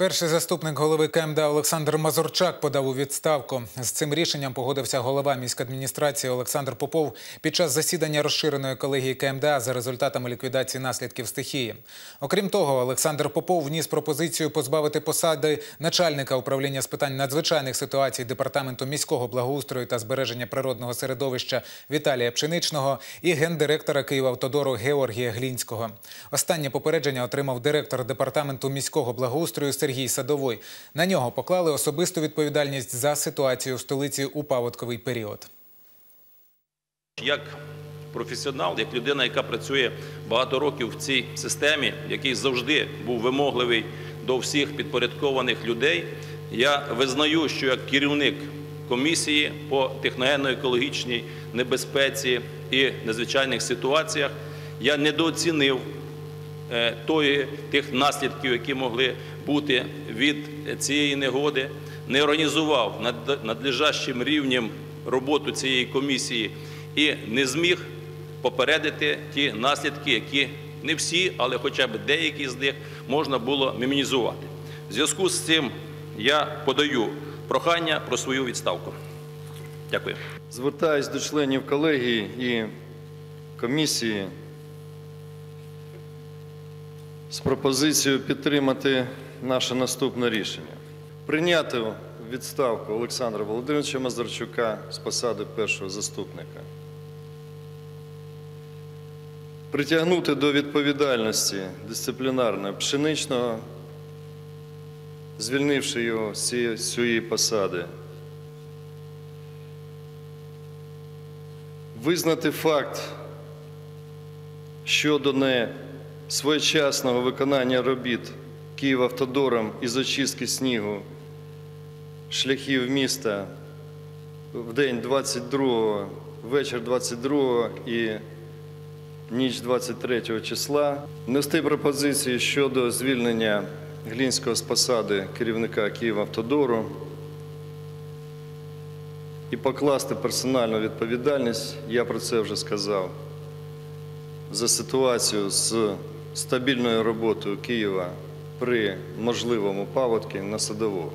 Перший заступник голови КМДА Олександр Мазурчак подав у відставку. З цим рішенням погодився голова міськадміністрації Олександр Попов під час засідання розширеної колегії КМДА за результатами ліквідації наслідків стихії. Окрім того, Олександр Попов вніс пропозицію позбавити посади начальника управління з питань надзвичайних ситуацій департаменту міського благоустрою та збереження природного середовища Віталія Пшеничного і гендиректора Київавтодору Георгія Глінського. Останнє попередження отримав директор департаменту міського благоустрою Сергій Садовой. На нього поклали особисту відповідальність за ситуацію в столиці у паводковий період. Як професіонал, як людина, яка працює багато років в цій системі, який завжди був вимогливий до всіх підпорядкованих людей, я визнаю, що як керівник комісії по техногенно-екологічній небезпеці і надзвичайних ситуаціях я недооцінив тої, тих наслідків, які могли бути від цієї негоди, не організував над надлежащим рівнем роботу цієї комісії і не зміг попередити ті наслідки, які не всі, але хоча б деякі з них можна було мінімізувати. В зв'язку з цим я подаю прохання про свою відставку. Дякую. Звертаюсь до членів колегії і комісії з пропозицією підтримати наше наступне рішення. Прийняти відставку Олександра Володимировича Мазарчука з посади першого заступника. Притягнути до відповідальності дисциплінарної пшеничного, звільнивши його з цієї- посади. визнати факт щодо не своєчасного виконання робіт Київавтодором із очистки снігу шляхів міста в день 22, вечір 22-го і ніч 23-го числа, внести пропозиції щодо звільнення Глінського з посади керівника Київавтодору і покласти персональну відповідальність, я про це вже сказав, за ситуацію з стабільною роботою Києва при можливому паводку на садового.